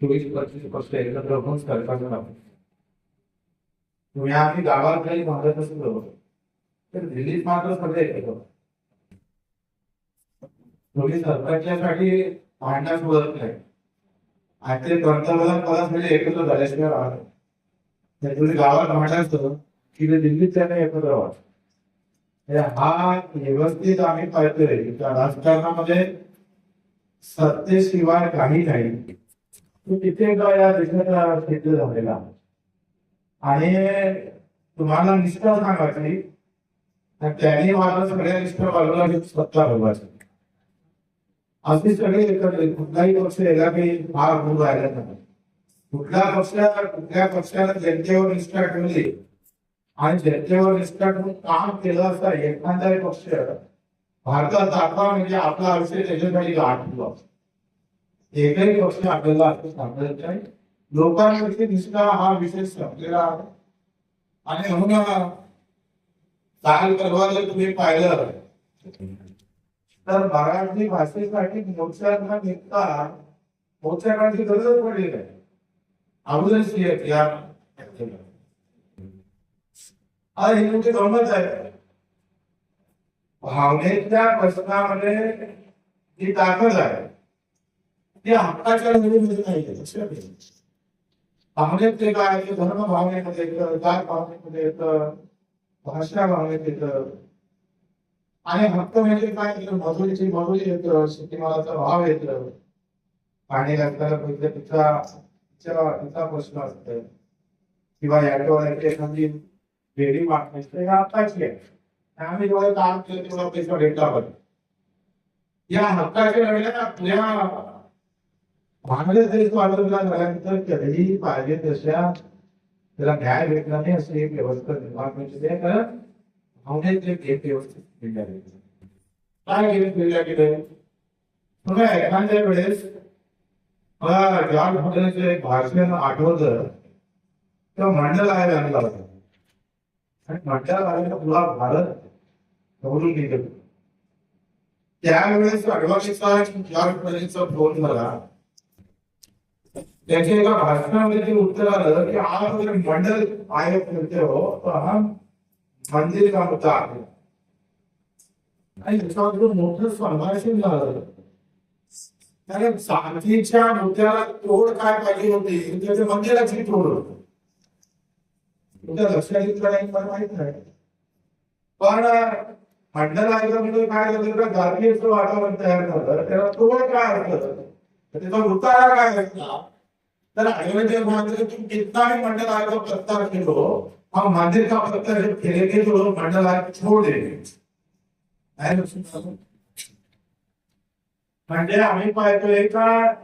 चोवीस पंचवीस वर्ष एकत्र होऊन सरकारला लागतो तुम्ही आम्ही गावात काही भागत असलो तर दिल्लीत मात्र सगळे एकत्र. तुम्ही सरकारच्यासाठी भांडण बोलत नाही आणि ते पंतप्रधान पदासाठी म्हणजे एकत्र झाल्याशिवाय राहत नाही. तर तुम्ही गावात भांडायचं की ते दिल्लीत त्याने एकत्र राहत हा व्यवस्थित आम्ही पाहतोय. त्या राजकारणामध्ये सत्तेशिवाय काही नाही. तिथे का या देशाचा सिद्ध झालेला. आणि तुम्हाला निष्ठा सांगायची त्यांनी मला सगळ्या निष्ठा बाजूला सत्ता बघायची अगदी सगळे एकत्र कुठलाही पक्ष याला काही भाग होऊन राहिला नाही. कुठला पक्ष कुठल्या पक्षाला जनतेवर निष्ठा ठेवली आणि जनतेवर निष्ठा ठेवून काम केलं असता एखादा पक्ष भारतात दाखवा म्हणजे आपला आयुष्य त्याच्यासाठी गाठलं असतो पक्ष आपल्याला असं सांगायचं नाही. लोकांवरती हा विषय संपलेला आहे. आणि म्हणून काल परवा जर तुम्ही पाहिलं तर मराठी भाषेसाठी मोर्चांना निघता मोर्चाकांची गरज पडली नाही अगोदरच या आज ही तुमची गंमत आहे. भावनेच्या प्रश्नामध्ये ती ताकद आहे. ते हक्काच्या निवडीमध्ये नाही आहे. लक्षात भावनेत ते काय ते धर्म भावनेमध्ये येतं जात भावनेमध्ये येतं भाषा भावनेत येतं. आणि हक्क म्हणजे काय तर मजुरीची मजुरी येतं शेतीमालाचा भाव येतं. पाणी लागताना पहिले म्हणजे तिचा तिचा तिचा प्रश्न असतो. किंवा याच्यावर एखादी बेडी मागण्याची हे हक्काची आहे. आम्ही जेवढं काम केलं तेव्हा पैसा भेटला पण या हक्काच्या वेळेला पुण्या भांडले जरी स्वातंत्र्य झाल्यानंतर कधीही पाहिजे तशा त्याला न्याय भेटला नाही अशी एक व्यवस्था निर्माण म्हणजे ते कारण भावनेचे भेट व्यवस्थित केल्या काय गेले केल्या गेले? तुम्ही एखाद्या वेळेस मला जॉर्ज फर्नांडिसचं एक भाषण आठवलं तेव्हा मंडळ आहे आणला होता आणि मंडळ आहे पुरा भारत निवडून गेले. त्यावेळेस अडवाणीचा जॉर्ज हॉटेलचा फोन मला त्याच्या एका भाषणामध्ये उत्तर आलं की आप अगर मंडल आयोग करते हो तो हम मंदिर का मुद्दा आहे? आणि त्याच्यावर मोठं संभाषण झालं कारण शांतीच्या मुद्द्याला तोड काय पाहिजे होती? म्हणजे त्याच्या मंदिराची तोड होती. तुमच्या लक्षात येतलं नाही? मला माहीत नाही. पण मंडल आयोगामध्ये म्हणजे काय झालं? तर गार्गीयचं वातावरण तयार झालं. त्याला तोड काय होतं त्याचा उतारा काय असला तर अयोध्या मात्र तुम कितना भी मंडल आयोग का पत्थर खेलो हम मंदिर का पत्थर जब खेलेंगे तो लोग मंडल आयोग छोड़ देंगे म्हणजे आम्ही पाहतोय का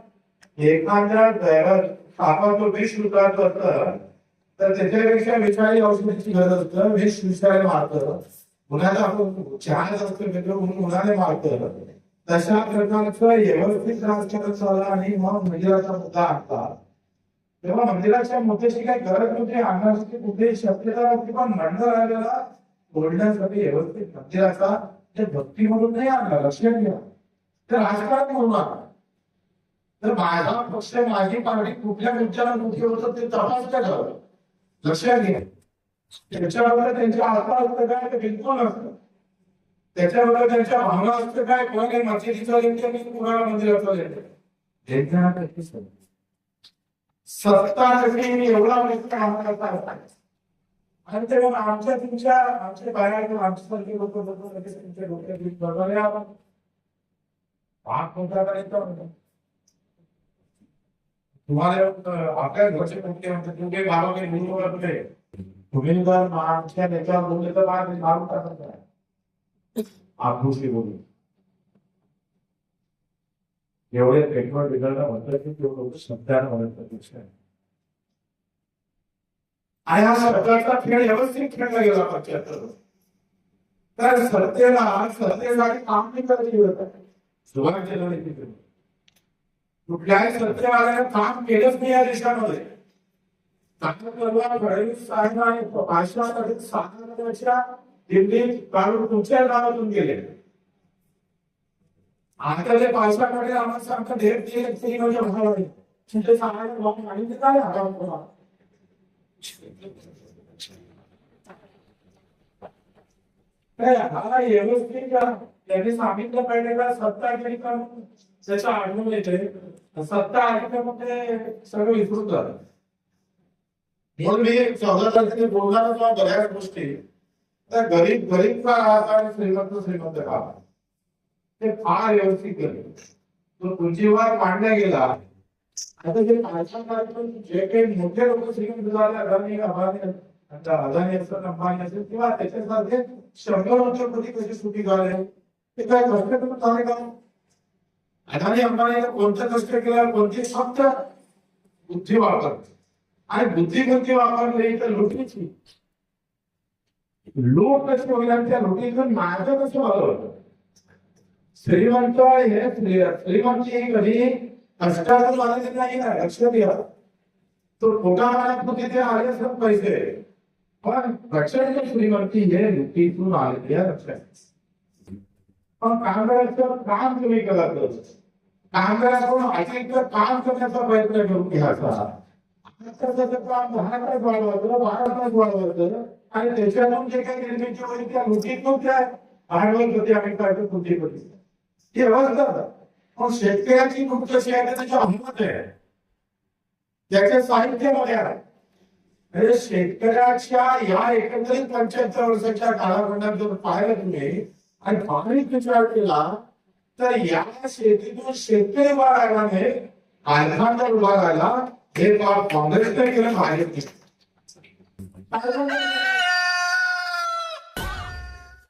एखाद्या दैवत आपण विष विकार असतं तर त्याच्यापेक्षा विषारी औषधाची गरज असतं विष विषारी मारतं. मुलाला आपण छान असतं मित्र म्हणून मुलाने मारतं. तशा प्रकारचं व्यवस्थित राजकारण झालं आणि मग म्हणजे मंदिराचा मुद्दा आणतात. तेव्हा मंदिराच्या मुद्द्याची काही गरज नव्हती आणण्यासाठी कुठेही शक्यता नव्हती पण मंडळ आलेला बोलण्यासाठी व्यवस्थित मंदिराचा ते भक्ती म्हणून नाही आणला लक्षात घ्या. तर राजकारण म्हणून आणला तर माझा पक्ष माझी पार्टी कुठल्या मुद्द्याला मुख्य होतं ते तपास करावं लक्षात घ्या. त्याच्याबरोबर त्यांच्या आत्मा असतं काय ते बिलकुल नसतं. त्याच्याबरोबर त्यांच्या भावना असतं काय कोणाला माझी लेंटर मी कुणाला मंदिराचा लेंटर सत्ता जशी एवढा मोठा काम करता आणि तेव्हा आमच्या तुमच्या आमच्या बाहेर आमच्यासारखे लोक लोक लगेच तुमच्या डोक्यात बघायला आपण भाग कोणता करायचा तुम्हाला आपल्या घरचे कोणते म्हणतात तुमचे गावाकडे गुरुवर कुठे तुम्ही जर आमच्या त्याच्यावर बोलले तर बाहेर मारून टाकत नाही. आकृषी बोलून एवढे पेटवर बिघडलं म्हणतात की तो लोक शब्दानं म्हणत प्रतीक्षा आणि हा सरकारचा खेळ व्यवस्थित खेळला गेला पक्षात तर सत्तेला सत्तेसाठी काम नाही करायची होतं सुभाष केलं कुठल्याही सत्तेवाल्याने काम केलंच नाही या देशामध्ये. चांगलं परवा फडणवीस साहेब आणि भाषणासाठी साताऱ्याच्या दिल्लीत काढून तुमच्या गावातून गेले. म्हणजे आता जे पावसाकडे आम्हाला सांगतात हे ते तीन म्हणजे भाव आहे तिथे सांगायला भाऊ आणि काय हराम करा हा व्यवस्थित का त्यांनी सांगितलं पाहिजे का सत्ता केली त्याचा आढळून येते. सत्ता आली सगळं विकृत म्हणून मी चौदा बोलणार बऱ्याच गोष्टी. तर गरीब गरीब का राहत आणि श्रीमंत श्रीमंत का ते फार व्यवस्थित केले. तो पुंजीवाद मांडला गेला. आता जे भारतामध्ये जे काही मोठे लोक श्रीमंत झाले अदानी अंबानी आता अदानी असतात अंबानी असेल किंवा त्याच्यासारखे शंभर वर्षापूर्वी कशी सुटी झाले? ते काय कष्ट करून झाले का? अदानी अंबानीला कोणतं कष्ट केलं कोणती फक्त बुद्धी वापरते? आणि बुद्धी कोणती वापरली? तर लुटीची लूट कशी होईल त्या लुटीतून माझं कसं आलं श्रीमंत हे श्री- श्रीमंती ही कधी कष्टातून नाही ना लक्षात घ्या तो खोटा मानत तिथे आले सर पैसे. पण रक्षण श्रीमंती हे लुटीतून आले या लक्षात पण कामगाराचं काम तुम्ही करत होत कामगाराकडून अतिरिक्त काम करण्याचा प्रयत्न करून घ्यायचा. आता काम दहा वाढवायचं बारा वाढवायचं आणि त्याच्यातून जे काही निर्मिती होईल त्या लुटीतून त्या भांडवल होते आम्ही काय कृती होती हे व्यवस्था पण शेतकऱ्याची लूट कशी त्याच्या अंमत आहे? त्याच्या साहित्यामध्ये आहे. म्हणजे शेतकऱ्याच्या या एकंदरीत पंच्याहत्तर वर्षाच्या कालाखंडात जर पाहिलं तुम्ही आणि भावनिक विचार केला तर या शेतीतून शेतकरी उभा राहिला नाही कारखानदार उभा राहिला हे काम काँग्रेसने केलं भाजपने